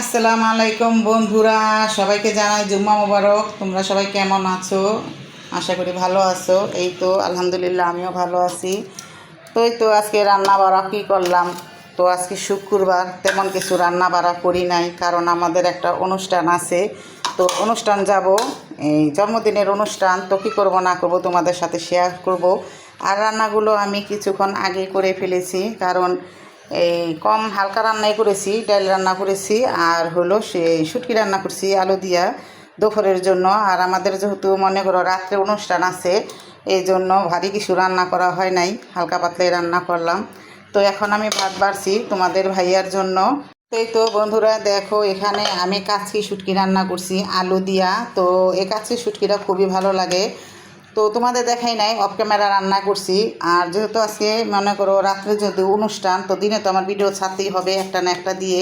আসসালামু আলাইকুম বন্ধুরা, সবাইকে জানাই জুম্মা মোবারক। তোমরা সবাই কেমন আছো? আশা করি ভালো আছো। এই তো, আলহামদুলিল্লাহ, আমিও ভালো আছি। তো এই তো, আজকে রান্না বাড়া কী করলাম? তো আজকে শুক্রবার, তেমন কিছু রান্না বাড়া করি নাই, কারণ আমাদের একটা অনুষ্ঠান আছে। তো অনুষ্ঠান যাব, এই জন্মদিনের অনুষ্ঠান, তো কী করব, না করব তোমাদের সাথে শেয়ার করব। আর রান্নাগুলো আমি কিছুক্ষণ আগে করে ফেলেছি, কারণ এই কম হালকা রান্নাই করেছি ডাল রান্না করেছি, আর হলো সেই শুটকি রান্না করছি, আলু দিয়া দুপুরের জন্য। আর আমাদের যেহেতু মনে করো রাত্রে অনুষ্ঠান আছে, এই জন্য ভারী কিছু রান্না করা হয় নাই, হালকা পাতলাই রান্না করলাম। তো এখন আমি ভাত বাড়ছি তোমাদের ভাইয়ার জন্য। এই তো বন্ধুরা, দেখো এখানে আমি কাচকি শুটকি রান্না করছি, আলু দিয়া। তো এই কাচকি শুটকিটা খুবই ভালো লাগে। তো তোমাদের দেখাই নাই অফ ক্যামেরা রান্না করছি। আর যেহেতু আজকে মনে করো রাত্রে যদি অনুষ্ঠান, তো দিনে তো আমার ভিডিও ছাড়তেই হবে একটা না একটা দিয়ে।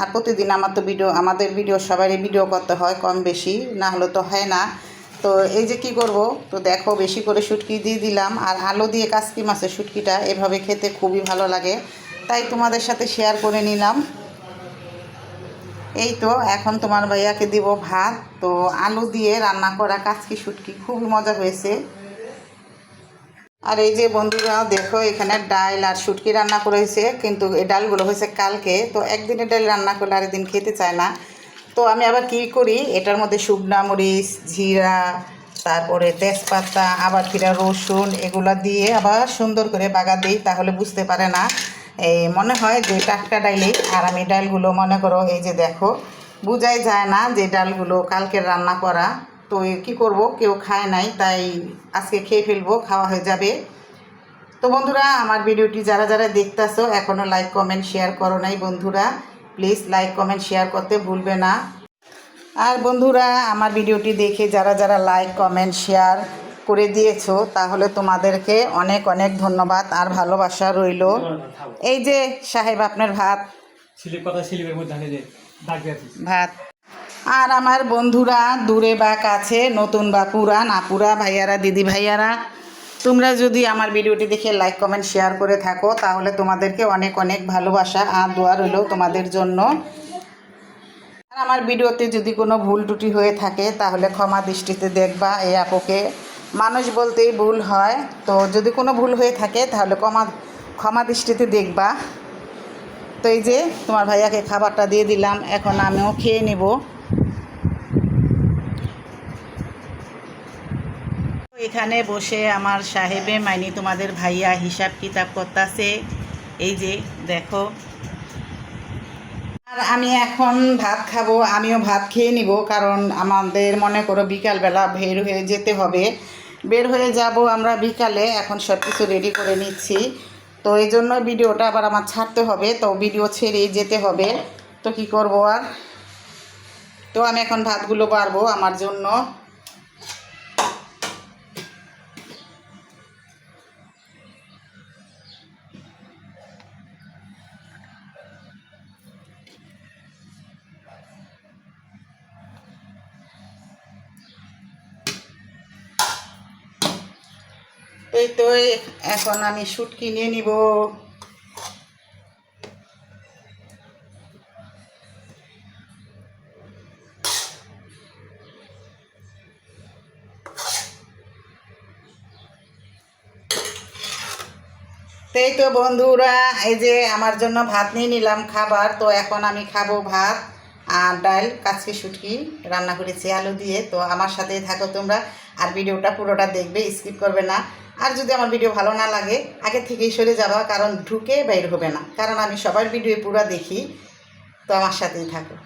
আর প্রতিদিন আমার তো ভিডিও আমাদের ভিডিও সবারই ভিডিও করতে হয় কম বেশি, না হলে তো হয় না। তো এই যে কি করব, তো দেখো বেশি করে শুটকি দিয়ে দিলাম। আর আলো দিয়ে কাসকি মাছের শুটকিটা এভাবে খেতে খুবই ভালো লাগে। তাই তোমাদের সাথে শেয়ার করে নিলাম। এই তো, এখন তোমার ভাইয়াকে দিব ভাত। তো আলু দিয়ে রান্না করা কাচকি শুটকি, খুবই মজা হয়েছে। আর এই যে বন্ধুরা, দেখো, এখানে ডাল আর শুটকি রান্না করেছে, কিন্তু এই ডালগুলো হয়েছে কালকে। তো একদিনের ডাল রান্না করলে আরেকদিন খেতে চায় না। তো আমি আবার কি করি, এটার মধ্যে শুকনা মরিচ, জিরা, তারপরে তেজপাতা, আবার ফিরা রসুন, এগুলো দিয়ে আবার সুন্দর করে বাগা দিই, তাহলে বুঝতে পারে না। এই মনে হয় যে টাটকা ডাইলি আর আমি ডালগুলো মনে করো এই যে দেখো, বোঝাই যায় না যে ডালগুলো কালকের রান্না করা। তো কী করব? কেউ খায় নাই, তাই আজকে খেয়ে ফেলব, খাওয়া হয়ে যাবে। তো বন্ধুরা, আমার ভিডিওটি যারা যারা দেখতেছো এখনও লাইক কমেন্ট শেয়ার করো নাই বন্ধুরা। প্লিজ লাইক কমেন্ট শেয়ার করতে ভুলবে না। আর বন্ধুরা, আমার ভিডিওটি দেখে যারা যারা লাইক কমেন্ট শেয়ার করে দিয়েছ তাহলে তোমাদেরকে অনেক অনেক ধন্যবাদ আর ভালোবাসা রইল। এই যে সাহেব আপনার ভাত। ভাত। আর আমার বন্ধুরা দূরে বা কাছে নতুন বা পুরান আপুরা ভাইয়ারা দিদি ভাইয়ারা তোমরা যদি আমার ভিডিওটি দেখে লাইক কমেন্ট শেয়ার করে থাকো তাহলে তোমাদেরকে অনেক অনেক ভালোবাসা আর দোয়া রইল তোমাদের জন্য। আর আমার ভিডিওতে যদি কোনো ভুল টুটি হয়ে থাকে তাহলে ক্ষমা দৃষ্টিতে দেখবা এই আপুকে। মানুষ বলতেই ভুল হয়। তো যদি কোনো ভুল হয়ে থাকে, তাহলে ক্ষমা ক্ষমা দৃষ্টিতে দেখবা। তো এই যে, তোমার ভাইয়াকে খাবারটা দিয়ে দিলাম, এখন আমিও খেয়ে নেব। এখানে বসে আমার সাহেবে, মাইনি তোমাদের ভাইয়া হিসাব কিতাব করতেছে। এই যে, দেখো। আর আমি এখন ভাত খাব, আমিও ভাত খেয়ে নিব, কারণ আমাদের মনে করো বিকালবেলা ভের হয়ে যেতে হবে। বের হয়ে যাব আমরা বিকালে। এখন সব কিছু রেডি করে নিচ্ছি। তো এই জন্য ভিডিওটা আবার আমার ছাড়তে হবে। তো ভিডিও ছেড়ে যেতে হবে। তো কি করব আর? তো আমি এখন ভাতগুলো বাড়বো আমার জন্য। এই তো এখন আমি শুটকি নিয়ে নিব। তো এই তো বন্ধুরা, এই যে আমার জন্য ভাত নিয়ে নিলাম খাবার, তো এখন আমি খাব ভাত আর ডাল, কাচকি, শুটকি, রান্না করেছি আলু দিয়ে। তো আমার সাথেই থাকো তোমরা, আর ভিডিওটা পুরোটা দেখবে, স্কিপ করবে না। আর যদি আমার ভিডিও ভালো না লাগে, আগে থেকেই সরে যাওয়া কারণ ঢুকে বাইর হবে না। কারণ আমি সবার ভিডিও পুরো দেখি, তো আমার সাথেই থাকো।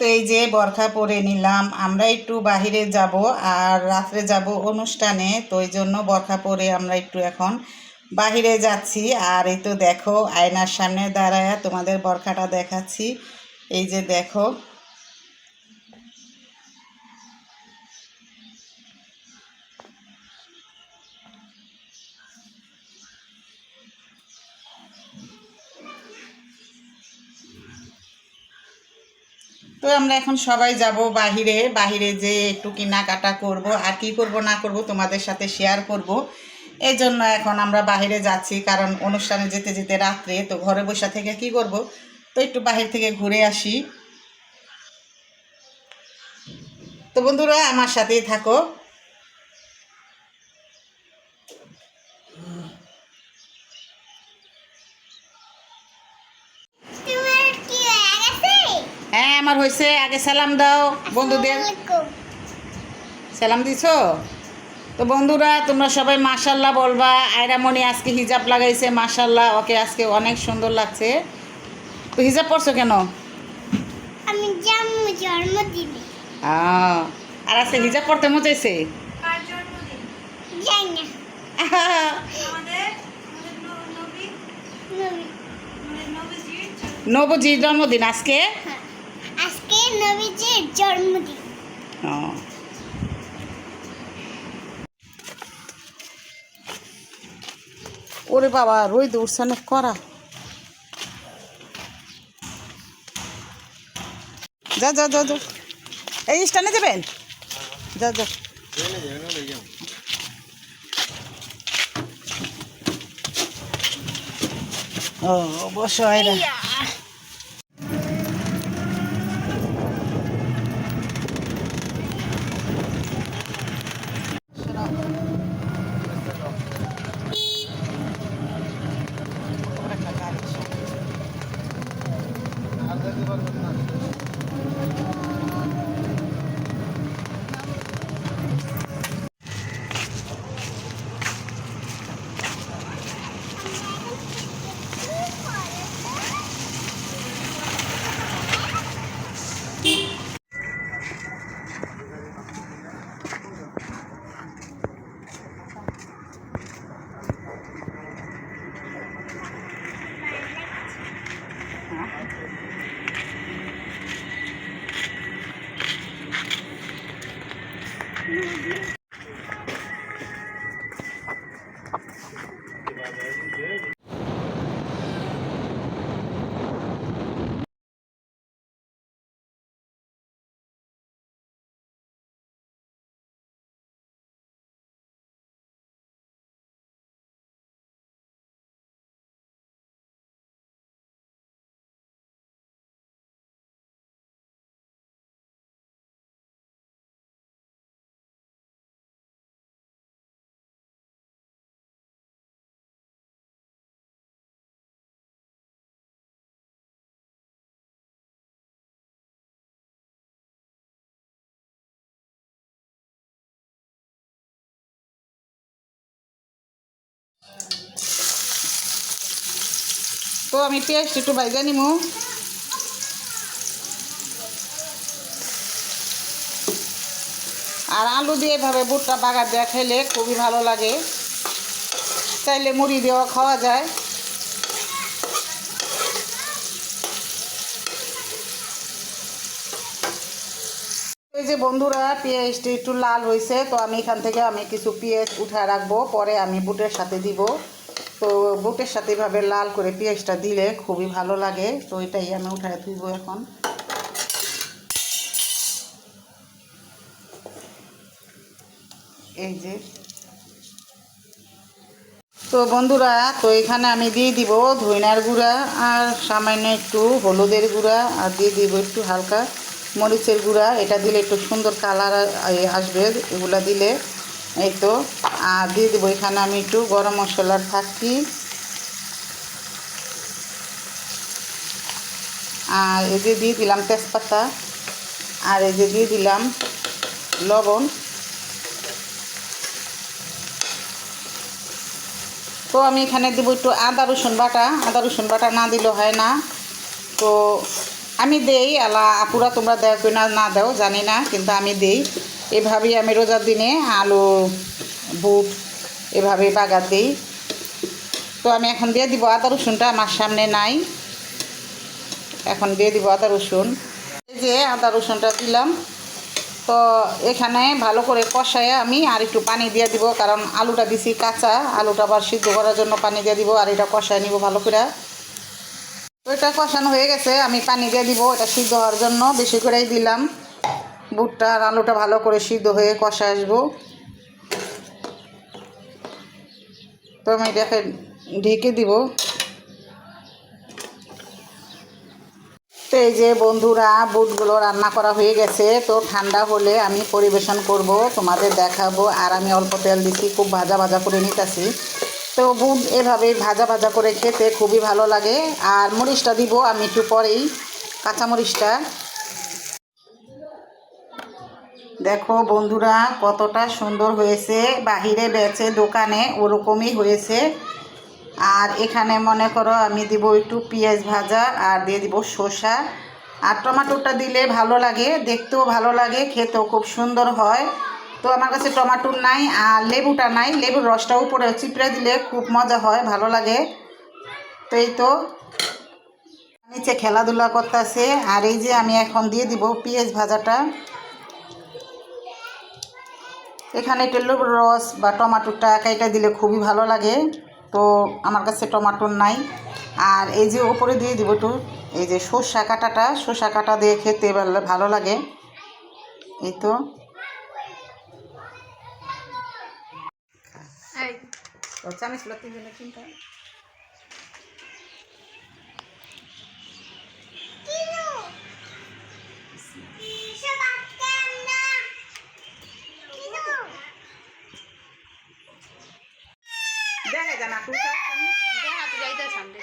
তো এই যে বরখা পরে নিলাম, আমরা একটু বাহিরে যাব আর রাত্রে যাব অনুষ্ঠানে, তো এই জন্য বরখা পরে আমরা একটু এখন বাহিরে যাচ্ছি। আর এই তো দেখো, আয়নার সামনে দাঁড়ায় তোমাদের বরখাটা দেখাচ্ছি। এই যে দেখো তো আমরা এখন সবাই যাব বাহিরে বাহিরে যে একটু কেনাকাটা করব আর কি করব না করব তোমাদের সাথে শেয়ার করব। এই জন্য এখন আমরা বাহিরে যাচ্ছি, কারণ অনুষ্ঠানে যেতে যেতে রাত্রে, তো ঘরে বসে থেকে কি করব? তো একটু বাহির থেকে ঘুরে আসি। তো বন্ধুরা, আমার সাথেই থাকো তোমার কি হয়ে গেছে হ্যাঁ আমার হয়েছে আগে সালাম দাও বন্ধুদের। সালাম দিছো? তো বন্ধুরা তোমরা সবাই মাশাল্লাহ বলবা আয়রামণি আজকে হিজাব লাগাইছে মাশাল্লাহ ওকে আজকে অনেক সুন্দর লাগছে। তো হিজাব পরছো কেন? আমি জন্মদিনে। আহ, আর আজকে হিজাব পরতে মজাইছে নবজির জন্মদিন। আজকে? হ্যাঁ। আজকে নবীজির জন্মদিন ওরে বাবা রই অনেক করা যা যা যা যা এই স্টানে যাবেন যা যা ও অবশ্যই রে তো আমি পেঁয়াজটা একটু বাইজা নিমু। আর আলু দিয়ে এভাবে বুটটা বাগার দিয়ে খেলে খুবই ভালো লাগে। চাইলে মুড়ি দেওয়া খাওয়া যায়। যে বন্ধুরা পেঁয়াজটি একটু লাল হয়েছে তো আমি এখান থেকে আমি কিছু পেঁয়াজ উঠায় রাখব, পরে আমি বুটের সাথে দিব। তো বুটের সাথে এভাবে লাল করে পেঁয়াজটা দিলে খুবই ভালো লাগে, তো এটাই আমি উঠায় তুলবো এখন। এই যে। তো বন্ধুরা, তো এখানে আমি দিয়ে দিব ধইনার গুঁড়া, আর সামান্য একটু হলুদের গুঁড়া, আর দিয়ে দিব একটু হালকা মরিচের গুঁড়া, এটা দিলে একটু সুন্দর কালার আসবে, এগুলো দিলে এই তো। আর দিয়ে দেবো এখানে আমি একটু গরম মশলার থাকি আর এই যে দিয়ে দিলাম তেজপাতা, আর এই যে দিয়ে দিলাম লবণ। তো আমি এখানে দেবো একটু আদা রসুন বাটা। আদা রসুন বাটা না দিলে হয় না। তো আমি দেই আলা আপুরা তোমরা দেও কিনা না দাও, জানি না, কিন্তু আমি দেই। এভাবেই আমি রোজার দিনে আলু, বুট, এভাবে বাগার দিই। তো আমি এখন দিয়ে দিব আদা, রসুনটা আমার সামনে নাই। এখন দিয়ে দিব আদা, রসুন। এই যে আদা, রসুনটা দিলাম। তো এখানে ভালো করে কষায় আমি আর একটু পানি দিয়ে দিব, কারণ আলুটা দিছি কাঁচা, আলুটা আবার সিদ্ধ করার জন্য পানি দিয়ে দিব, আর এটা কষায় নিব ভালো করে। এটা কষানো হয়ে গেছে, আমি পানি দিয়ে দিব এটা সিদ্ধ হওয়ার জন্য। বেশি করেই দিলাম। বুটটা আর আলুটা ভালো করে সিদ্ধ হয়ে কষা আসব। তো আমি এটাকে ঢেকে দিব। তো এই যে বন্ধুরা, বুটগুলো রান্না করা হয়ে গেছে। তো ঠান্ডা হলে আমি পরিবেশন করব, তোমাদের দেখাবো। আর আমি অল্প তেল দিচ্ছি খুব ভাজা ভাজা করে নিতেছি। তো বুট এভাবে ভাজা ভাজা করে খেতে খুবই ভালো লাগে। আর মরিচটা দিব আমি একটু পরেই, কাঁচা মরিচটা। দেখো বন্ধুরা, কতটা সুন্দর হয়েছে। বাহিরে বেচে দোকানে ওরকমই হয়েছে। আর এখানে মনে করো আমি দিব একটু পেঁয়াজ ভাজা আর দিয়ে দিব শসা। আর টমাটোটা দিলে ভালো লাগে, দেখতেও ভালো লাগে, খেতেও খুব সুন্দর হয়। তো আমার কাছে টমাটোর নাই আর লেবুটা নাই। লেবুর রসটা উপরে চিপড়ে দিলে খুব মজা হয়, ভালো লাগে। তো এই তো। নিচে খেলাধুলা করতেছে আর এই যে আমি এখন দিয়ে দিব পেঁয়াজ ভাজাটা। এখানে একটু লেবুর রস বা টমাটোরটা কাইটা দিলে খুবই ভালো লাগে। তো আমার কাছে টমাটোর নাই। আর এই যে ওপরে দিয়ে দিব একটু, এই যে সর্ষা কাটাটা, সর্ষা কাটা দিয়ে খেতে ভালো লাগে। এই তো। চামিচগুলো তিনজনে চিন্তা কিনু? সব আটকে আমরা? কিনু? দেখা জানা তুই দেখা তো যাইতে সামনে।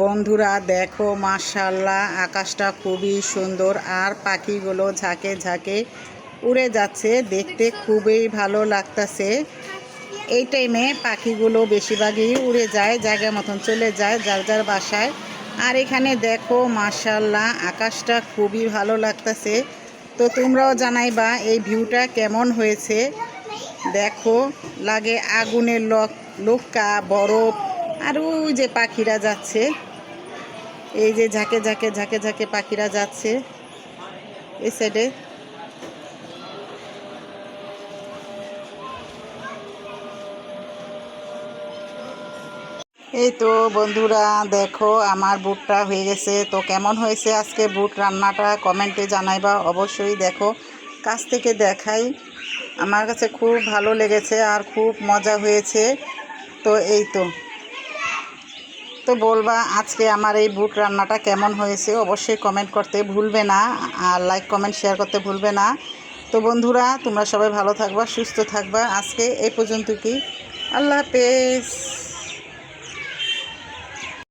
বন্ধুরা, দেখো মাশাল্লাহ আকাশটা খুবই সুন্দর আর পাখিগুলো ঝাঁকে ঝাঁকে উড়ে যাচ্ছে। দেখতে খুবই ভালো লাগতাছে। এই টাইমে পাখিগুলো বেশিরভাগই উড়ে যায়, জায়গা মতন চলে যায়, যার যার বাসায়। আর এখানে দেখো মাশাল্লাহ আকাশটা খুবই ভালো লাগতাছে। তো তোমরাও জানাইবা এই ভিউটা কেমন হয়েছে। দেখো, লাগে আগুনের লক লোকা বরফ, আর ওই যে পাখিরা যাচ্ছে। এই যে ঝাঁকে ঝাঁকে ঝাঁকে ঝাঁকে পাখিরা যাচ্ছে। এই সাইডে এই তো বন্ধুরা, দেখো আমার বুটটা হয়ে গেছে। তো কেমন হয়েছে আজকে বুট রান্নাটা কমেন্টে জানাইবা অবশ্যই দেখো। কাছ থেকে দেখাই। আমার কাছে খুব ভালো লেগেছে আর খুব মজা হয়েছে। তো এই তো। তো বলবা আজকে আমার এই বুট রান্নাটা কেমন হয়েছে অবশ্যই কমেন্ট করতে ভুলবে না আর লাইক, কমেন্ট, শেয়ার করতে ভুলবে না। তো বন্ধুরা, তোমরা সবাই ভালো থাকবা, সুস্থ থাকবা। আজকে এই পর্যন্ত কি? আল্লাহ হাফেজ।